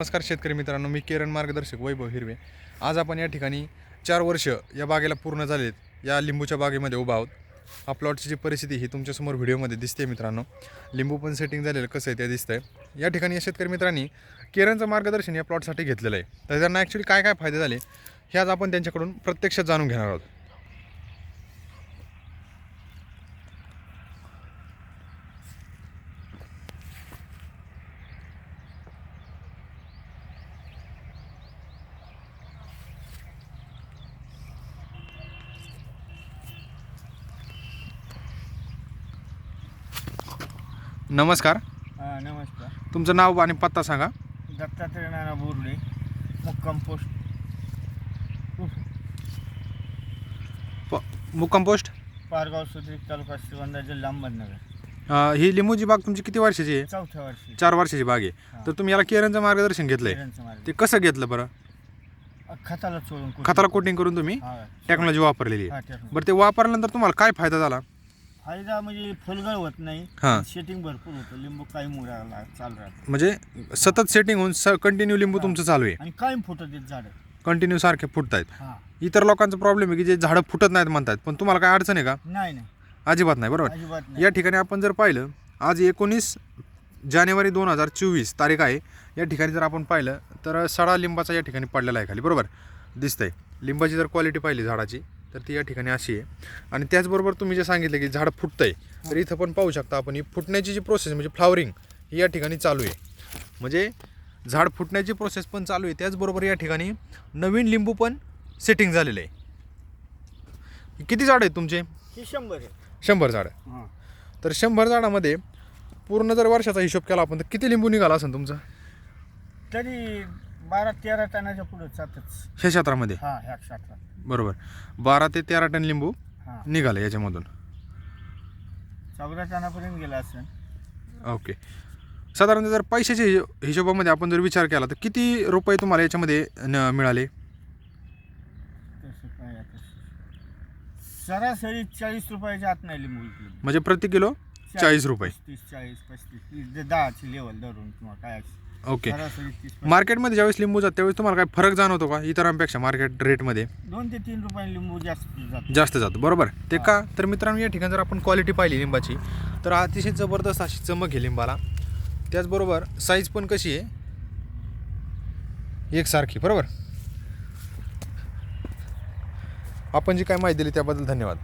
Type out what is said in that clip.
नमस्कार शेतकरी मित्रांनो मी किरण मार्गदर्शक वैभव हिरवे. आज आपण या ठिकाणी चार वर्ष या बागेला पूर्ण झालेत. या लिंबूच्या बागेमध्ये उभा आहोत. हा प्लॉटची जी परिस्थिती ही तुमच्यासमोर व्हिडिओमध्ये दिसते मित्रांनो. लिंबू पण सेटिंग झालेलं कसं आहे ते दिसतं आहे या ठिकाणी या शेतकरी मित्रांनी केरनचं मार्गदर्शन या प्लॉटसाठी घेतलेलं आहे. तर त्यांना ॲक्च्युली काय काय फायदे झाले हे आज आपण त्यांच्याकडून प्रत्यक्षात जाणून घेणार आहोत. नमस्कार. हा नमस्कार. तुमचं नाव आणि पत्ता सांगा. दत्तात्रय नाना बोर्डे मुक्काम पोस्ट. प मुक्काम पोस्ट? पारगाव सुद्रीक तालुका श्रीगोंदा जिल्हा अहमदनगर. अं, ही लिंबूची बाग तुमची किती वर्षाची आहे? चौथ्या वर्षी. चार वर्षाची बाग आहे. तर तुम्ही याला केरनचं मार्गदर्शन घेतलंय. मार्ग. ते कसं घेतलं बरं? अ, खताला चोळून कुठे- खताला कोटिंग करून तुम्ही हा. टेक्नॉलॉजी वापरलेली हा, आहे. बरं ते वापरल्यानंतर तुम्हाला काय फायदा झाला? फायदा म्हणजे फुलगळ होत नाही. हा. शेटिंग भरपूर होतं. लिंबू चालू राहतं. म्हणजे सतत सेटिंग होऊन स कंटिन्यू लिंबू तुमचं चालू आहे. आणि कायम फुटत येत झाड. कंटिन्यू सारखे फुटत आहेत हा. इतर लोकांचा प्रॉब्लेम आहे की जे झाडं फुटत नाहीत म्हणतात पण तुम्हाला काय अडचण आहे का? नाही नाही. अजिबात नाही बरोबर? अजिबात नाही. या ठिकाणी आपण जर पाहिलं आज एकोणीस जानेवारी दोन हजार चोवीस तारीख आहे. या ठिकाणी जर आपण पाहिलं तर सडा लिंबाचा या ठिकाणी पडलेला आहे खाली बरोबर? दिसतंय. लिंबाची जर क्वालिटी पाहिली झाडाची तर ती या ठिकाणी अशी आहे. आणि त्याचबरोबर तुम्ही जे सांगितलं की झाड फुटतंय तर इथं पण पाहू शकता आपण ही फुटण्याची जी प्रोसेस म्हणजे फ्लावरिंग ही या ठिकाणी चालू आहे. म्हणजे झाड फुटण्याची प्रोसेस पण चालू आहे. त्याचबरोबर या ठिकाणी नवीन लिंबू पण सेटिंग झालेलं आहे. किती झाड आहेत तुमचे? ही शंभर आहे. शंभर झाडं. हा. तर शंभर झाडामध्ये पूर्ण जर वर्षाचा हिशोब केला आपण तर किती लिंबू निघाला असेल तुमचा? तरी बारा तेरा टनाच्या पुढे जातच. ह्या क्षेत्रामध्ये? हा ह्या क्षेत्रात. बरोबर. बारा ते तेरा टन लिंबू हा. निघाले याच्यामधून. चौदा टनापर्यंत गेला असेल. ओके. साधारणतः जर पैशाच्या हिशो- हिशोबामध्ये आपण जर विचार केला तर किती रुपये तुम्हाला याच्यामध्ये न- मिळाले? तसं काय आता? सरासरी चाळीस रुपयाच्या आत नाही लिंबू विकली म्हणजे प्रति किलो चाळीस रुपये. पस्तीस चाळीस पस्तीस तीस दहाची लेवल धरून किंवा काय ओके. सरासरी तीस पस्तीस. मार्केटमध्ये ज्यावेळेस लिंबू जात त्यावेळेस तुम्हाला काय फरक जाणवतो का? इतरांपेक्षा मार्केट रेटमध्ये? दोन ते तीन रुपये लिंबू जास्त जात जास्त जातं बरोबर. ते का? तर मित्रांनो या ठिकाणी जर आपण क्वालिटी पाहिली लिंबाची तर अतिशय जबरदस्त अशी चमक आहे लिंबाला. त्याचबरोबर साईज पण कशी आहे? एकसारखी बरोबर? आपण जी काय माहिती दिली त्याबद्दल धन्यवाद.